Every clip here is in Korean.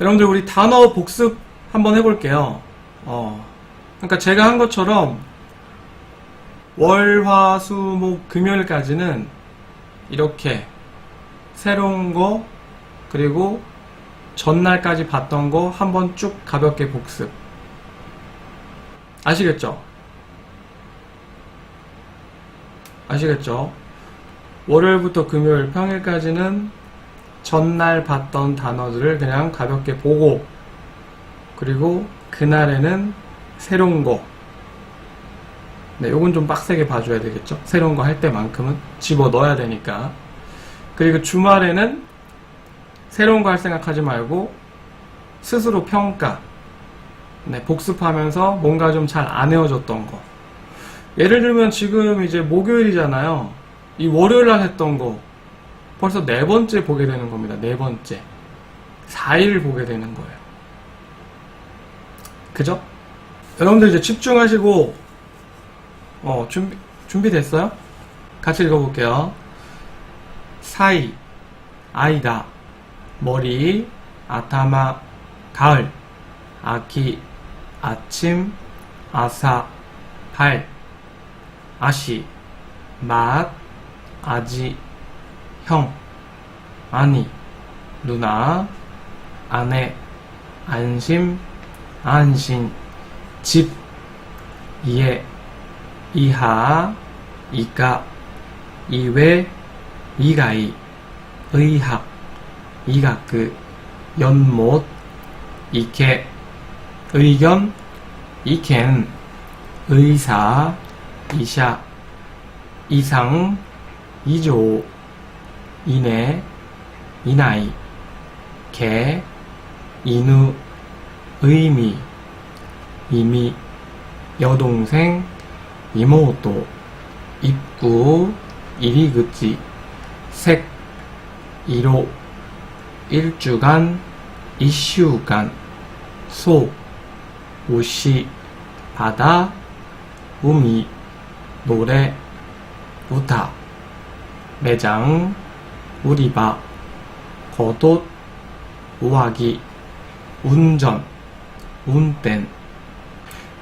여러분들 우리 단어 복습 한번 해볼게요. 어, 그러니까 제가 한 것처럼 월, 화, 수, 목, 금요일까지는 이렇게 새로운 거 그리고 전날까지 봤던 거 한번 쭉 가볍게 복습. 아시겠죠? 아시겠죠? 월요일부터 금요일, 평일까지는 전날 봤던 단어들을 그냥 가볍게 보고, 그리고 그날에는 새로운 거. 네, 요건 좀 빡세게 봐줘야 되겠죠? 새로운 거 할 때만큼은 집어 넣어야 되니까. 그리고 주말에는 새로운 거 할 생각하지 말고 스스로 평가. 네, 복습하면서 뭔가 좀 잘안 외워졌던 거. 예를 들면 지금 이제 목요일이잖아요. 이 월요일 날 했던 거 벌써 네 번째 보게 되는 겁니다. 네 번째. 4일 보게 되는 거예요. 그죠? 여러분들 이제 집중하시고 어, 준비 준비됐어요? 같이 읽어볼게요. 사이, 아이다, 머리, 아타마, 가을, 아기, 아침, 아사, 발, 아시, 맛, 아지, 형, 아니, 누나, 아내, 안심, 안신, 집, 이해, 이하, 이가, 이외, 이가이, 의학, 이가크, 연못, 이케, 의견, 이켄, 의사, 이샤, 이상, 이조, 이내, 이나이, 개, 인우, 의미, 이미, 여동생, 이모도, 입구, 이리그지, 색, 이로, 일주간, 이슈간, 소, 우시, 바다, 우미, 노래, 우타, 매장, 우리바, 겉옷, 우아기, 운전, 운땐.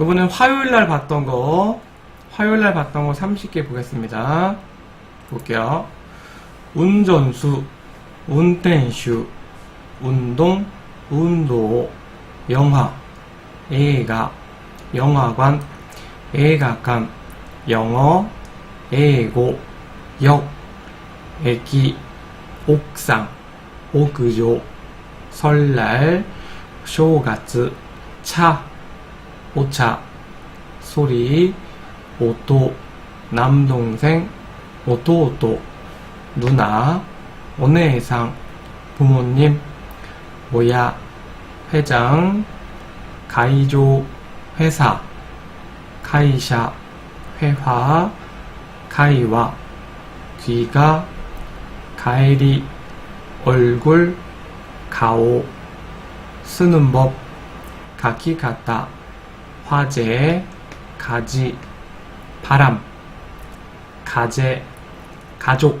요번엔 화요일 날 봤던 거, 화요일 날 봤던 거 30개 보겠습니다. 볼게요. 운전수, 운転수, 운동, 운도, 영화, 애가, 영화관, 애가관, 영어, 애고, 역, 애기, 옥상, 옥조, 설날, 正月, 차, 오차, 소리, 오토, 남동생, 오토오토, 누나, 오네상, 부모님, 모야, 회장, 가이조, 회사, 카이샤, 회화, 가이와, 귀가, 가이리, 얼굴, 가오, 쓰는 법, 가키 같다, 화재, 가지, 바람, 가재, 가족,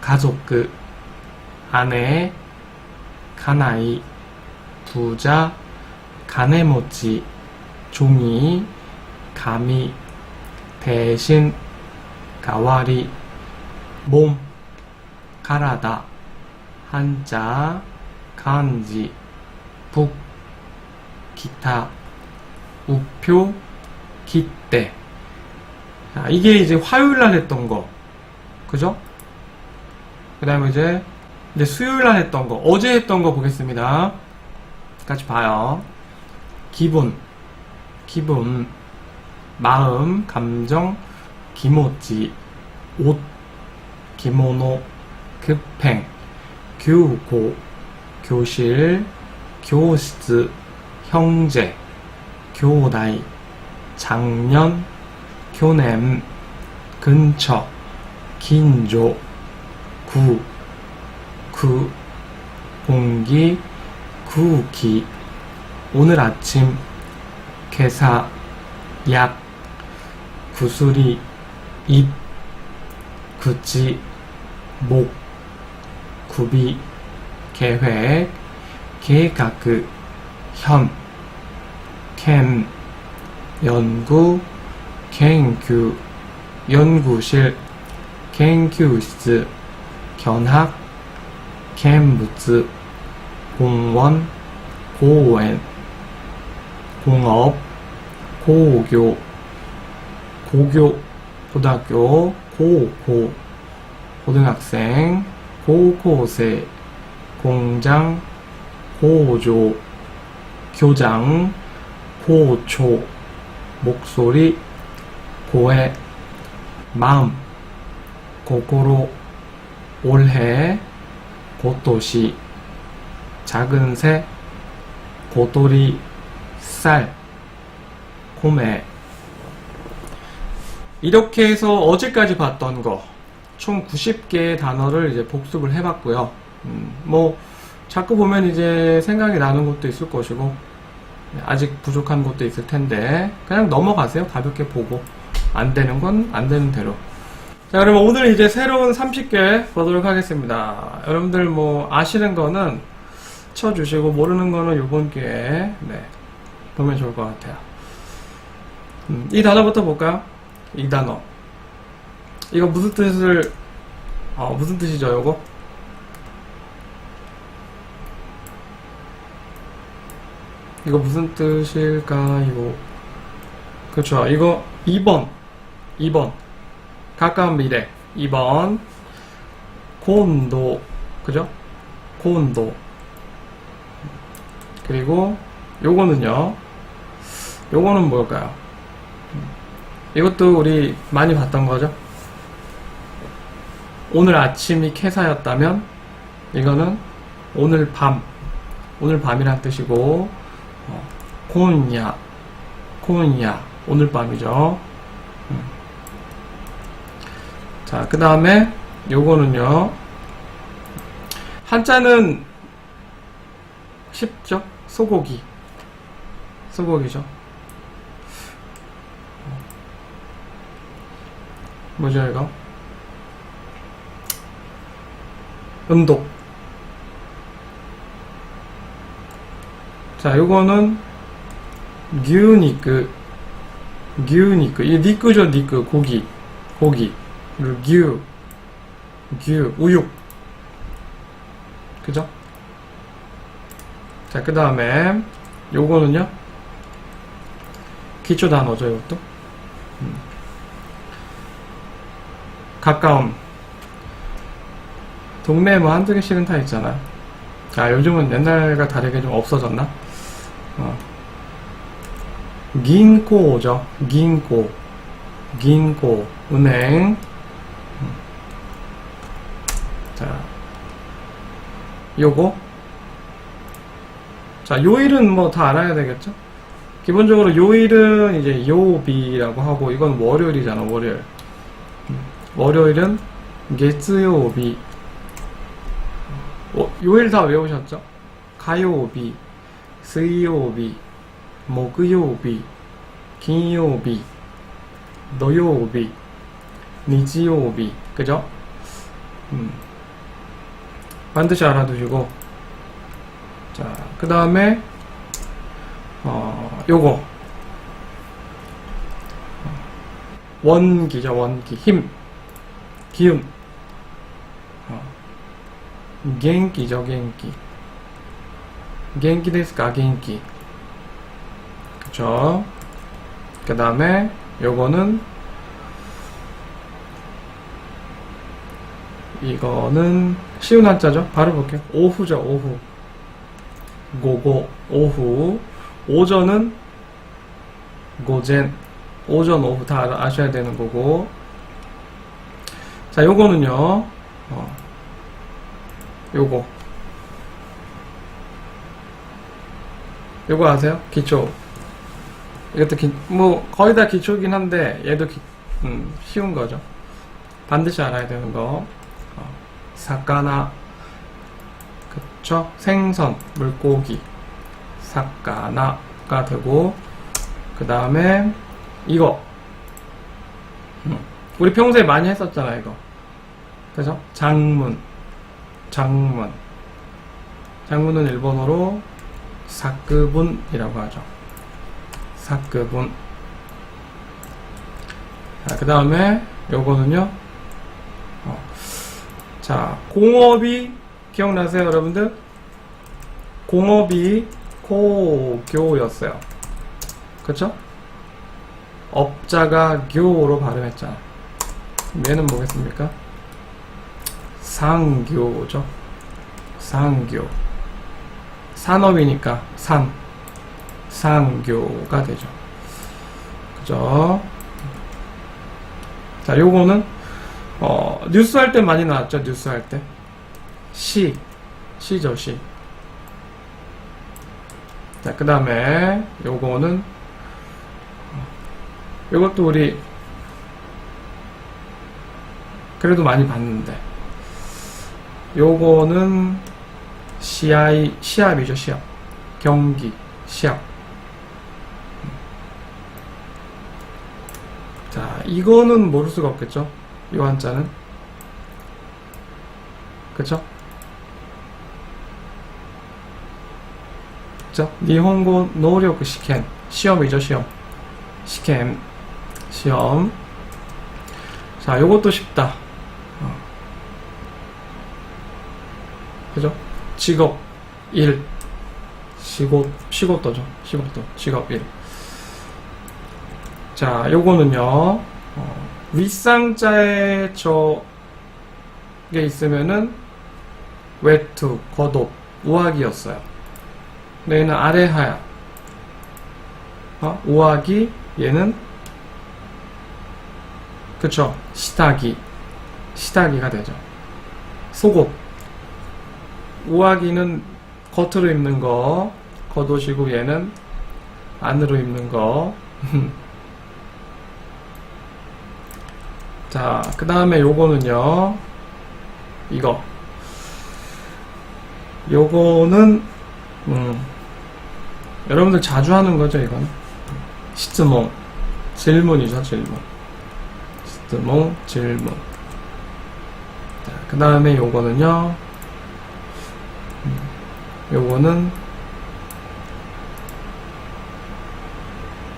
가족그, 아내, 가나이, 부자, 가네모치, 종이, 감이, 대신, 가와리, 몸, 가라다, 한자, 간지, 북, 기타, 우표, 기대. 자, 이게 이제 화요일 날 했던 거. 그죠? 그 다음에 이제, 이제 수요일 날 했던 거, 어제 했던 거 보겠습니다. 같이 봐요. 기분, 기분, 마음, 감정, 기모찌, 옷, 기모노, 급행, 교고, 교실, 교室, 형제, 교다이, 작년, 교냄, 근처, 긴조, 구, 구, 공기, 구기, 오늘 아침, 괴사, 약, 구슬이, 입, 구지, 목, 구비, 계획, 계각, 현, 캠, 연구, 研究, 연구실, 研究室, 견학, 캠부츠, 공원, 공원, 공업, 고교, 고교, 고등학교, 고고, 고등학생, 고고생, 공장, 고조, 교장, 고초, 목소리, 고해, 마음, 고고로, 올해, 고도시, 작은 새, 고돌이, 쌀, 고매. 이렇게 해서 어제까지 봤던 거, 총 90개의 단어를 이제 복습을 해봤고요. 음, 뭐, 자꾸 보면 이제 생각이 나는 것도 있을 것이고, 아직 부족한 것도 있을 텐데, 그냥 넘어가세요. 가볍게 보고. 안 되는 건 안 되는 대로. 자, 그러면 오늘 이제 새로운 30개 보도록 하겠습니다. 여러분들 뭐, 아시는 거는 쳐주시고, 모르는 거는 요번 기회에, 네, 보면 좋을 것 같아요. 음, 이 단어부터 볼까요? 이 단어. 이거 무슨 뜻을, 어, 무슨 뜻이죠, 요거? 이거 무슨 뜻일까요? 그렇죠. 이거 2번. 2번. 가까운 미래. 2번. 고온도. 그죠? 고온도. 그리고 요거는요. 요거는 뭘까요? 이것도 우리 많이 봤던 거죠. 오늘 아침이 캐사였다면 이거는 오늘 밤. 오늘 밤이란 뜻이고 어, 콘야, 콘야, 오늘 밤이죠. 음. 자, 그 다음에 요거는요. 한자는 쉽죠? 소고기. 소고기죠. 뭐죠, 이거? 은독. 자, 요거는 뉴니크, 뉴니크. 이 니크죠, 니크. 고기, 고기. 그리고 뉴, 뉴, 우육. 그죠? 자, 그 다음에 요거는요. 기초 단어죠, 이것도. 음. 가까움. 동네에 뭐 한두 개씩은 다 있잖아. 아, 요즘은 옛날과 다르게 좀 없어졌나? 어. 긴코죠. 긴코. 긴코. 은행. 음. 자. 요거. 자, 요일은 뭐 다 알아야 되겠죠? 기본적으로 요일은 이제 요비라고 하고, 이건 월요일이잖아, 월요일. 음. 월요일은 게츠요비. 어, 요일 다 외우셨죠? 가요비, 수요비, 목요비, 금요비, 노요비, 니지요비, 그죠? 음. 반드시 알아두시고. 자, 그 다음에, 어, 요거. 원기죠, 원기. 힘, 기음. 어. 元気죠元気 元気 ですか 元気 그쵸 그 다음에 요거는 이거는 쉬운 한자죠 바로 볼게요 오후죠 오후 고고 오후 오전은 고젠 오전 오후 다 아셔야 되는 거고 자 요거는요 어, 요거. 요거 아세요? 기초. 이것도 기, 뭐 거의 다 기초긴 한데 얘도 기, 음, 쉬운 거죠. 반드시 알아야 되는 거. 어, 사카나. 그쵸? 생선 물고기. 사카나가 되고 그 다음에 이거. 음, 우리 평소에 많이 했었잖아 이거. 그죠? 장문 장문. 장문은 일본어로 사크분이라고 하죠. 사크분. 자, 그 다음에 요거는요. 어, 자, 공업이 기억나세요, 여러분들? 공업이 고교였어요. 그쵸? 업자가 교로 발음했잖아. 얘는 뭐겠습니까? 상교죠. 상교. 산업이니까 산. 상교가 되죠. 그죠? 자, 요거는, 어, 뉴스 할 때 많이 나왔죠, 뉴스 할 때. 시. 시죠, 시. 자, 그 다음에, 요거는, 어, 요것도 우리, 그래도 많이 봤는데, 요거는, 시합, 시합이죠, 시합. 경기, 시합. 자, 이거는 모를 수가 없겠죠? 요 한자는. 그쵸? 그쵸? 니혼고 노력 시켄. 시험이죠, 시험. 시켄. 시험. 자, 요것도 쉽다. 그죠? 직업, 일. 시곳, 시곳도죠. 시곳도. 직업, 일. 자, 요거는요, 어, 윗상자에 저게 있으면은, 외투, 겉옷, 우악이었어요. 근데 얘는 아래 하야. 어? 우악이, 얘는, 그쵸, 시타기. 시타기가 되죠. 속옷. 우아기는 겉으로 입는 거, 겉옷이고 얘는 안으로 입는 거. 자, 그 다음에 요거는요, 이거. 요거는, 음, 여러분들 자주 하는 거죠, 이건? 시즈몽. 질문이죠, 질문. 시즈몽, 질문. 자, 그 다음에 요거는요, 음, 요거는,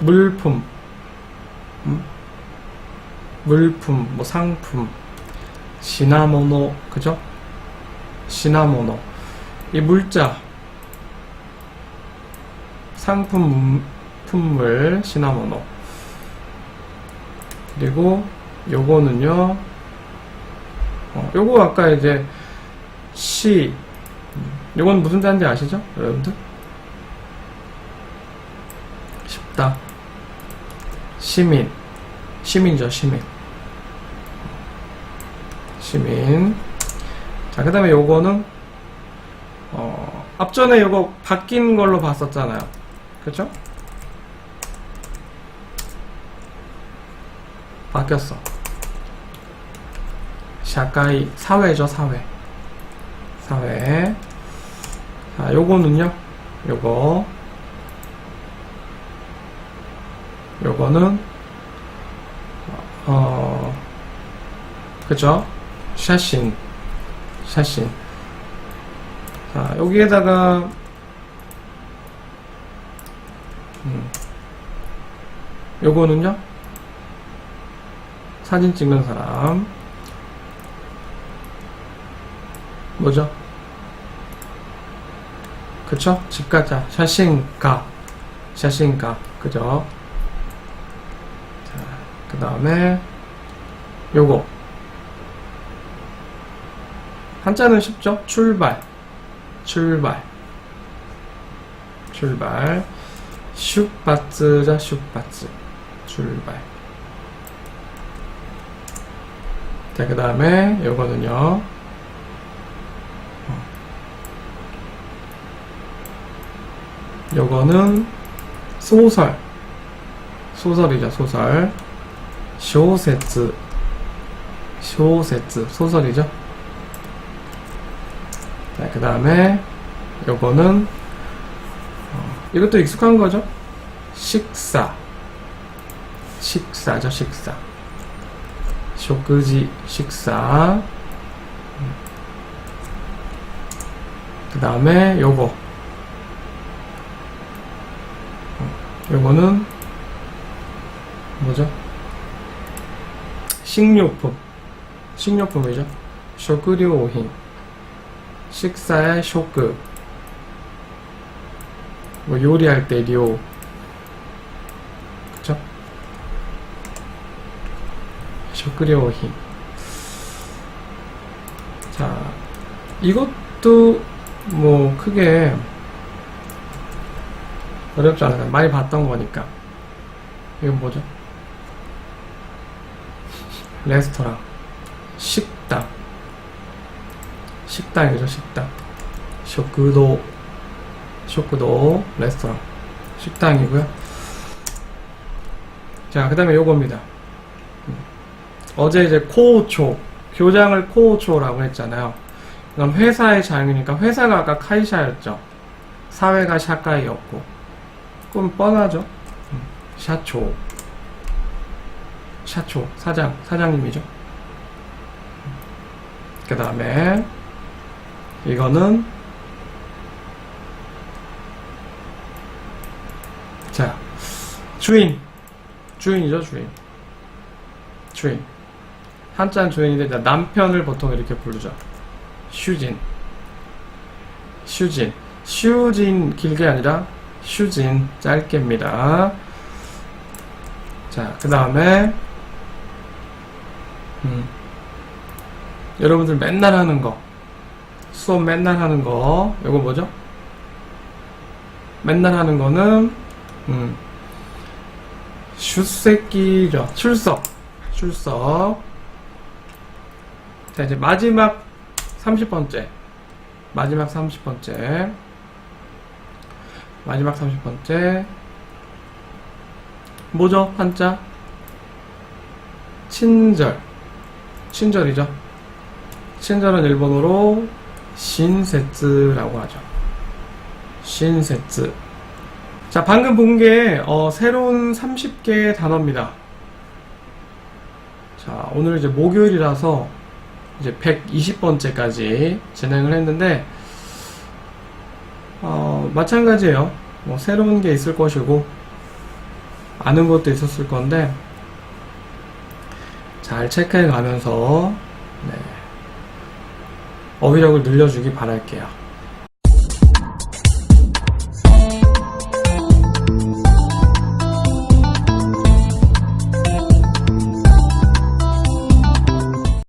물품. 음? 물품, 뭐 상품, 시나모노, 그죠? 시나모노. 이 물자, 상품, 품물, 시나모노. 그리고 요거는요, 어, 요거 아까 이제 시, 음, 요건 무슨 단지 아시죠? 여러분들? 쉽다. 시민. 시민이죠, 시민. 시민. 자, 그 다음에 요거는, 어, 앞전에 요거 바뀐 걸로 봤었잖아요. 그쵸? 바뀌었어. 샤카이, 사회죠, 사회. 사회. 자, 요거는요, 요거. 요거는, 어, 그죠? 샤신. 샤신. 자, 여기에다가, 음, 요거는요? 사진 찍는 사람. 뭐죠? 그쵸? 집 가자. 샤신가. 샤신가. 그죠? 그 다음에 요거 한자는 쉽죠? 출발 출발 출발 슈바츠자 슈바츠 출발 자 그 다음에 요거는요 요거는 소설 소설이죠 소설 쇼세츠. 쇼세츠. 소설이죠? 그 다음에 요거는 어, 이것도 익숙한 거죠? 식사. 식사죠 식사. 쇼크지 식사. 음. 그 다음에 요거. 요거는 뭐죠? 식료품. 식료품이죠. 쇼크료hin. 식사의 쇼크. 뭐 요리할 때 료. 그쵸? 쇼크료hin. 자, 이것도 뭐 크게 어렵지 않아요. 많이 봤던 거니까. 이건 뭐죠? 레스토랑. 식당. 식당이죠, 식당. 쇼크도, 쇼크도, 레스토랑. 식당이고요. 자, 그 다음에 요겁니다. 음. 어제 이제 코오초, 교장을 코오초라고 했잖아요. 그럼 회사의 장이니까 회사가 아까 카이샤였죠. 사회가 샤카이였고. 그럼 뻔하죠. 음, 샤초. 샤초. 사장. 사장님이죠. 그 다음에, 이거는, 자, 주인. 주인이죠, 주인. 주인. 한자는 주인인데, 남편을 보통 이렇게 부르죠. 슈진. 슈진. 슈진 길게 아니라 슈진 짧게입니다. 자, 그 다음에 음, 여러분들 맨날 하는 거 수업 맨날 하는 거 이거 뭐죠? 맨날 하는 거는 음, 슈새끼죠. 출석. 출석. 자, 이제 마지막 30번째. 마지막 30번째. 마지막 30번째. 뭐죠? 한자? 친절. 친절이죠. 친절은 일본어로 신세츠라고 하죠. 신세츠. 자, 방금 본게 어, 새로운 30개 단어입니다. 자, 오늘 이제 목요일이라서 이제 120번째까지 진행을 했는데 어, 마찬가지예요. 뭐 새로운 게 있을 것이고 아는 것도 있었을 건데 잘 체크해 가면서 네, 어휘력을 늘려주기 바랄게요.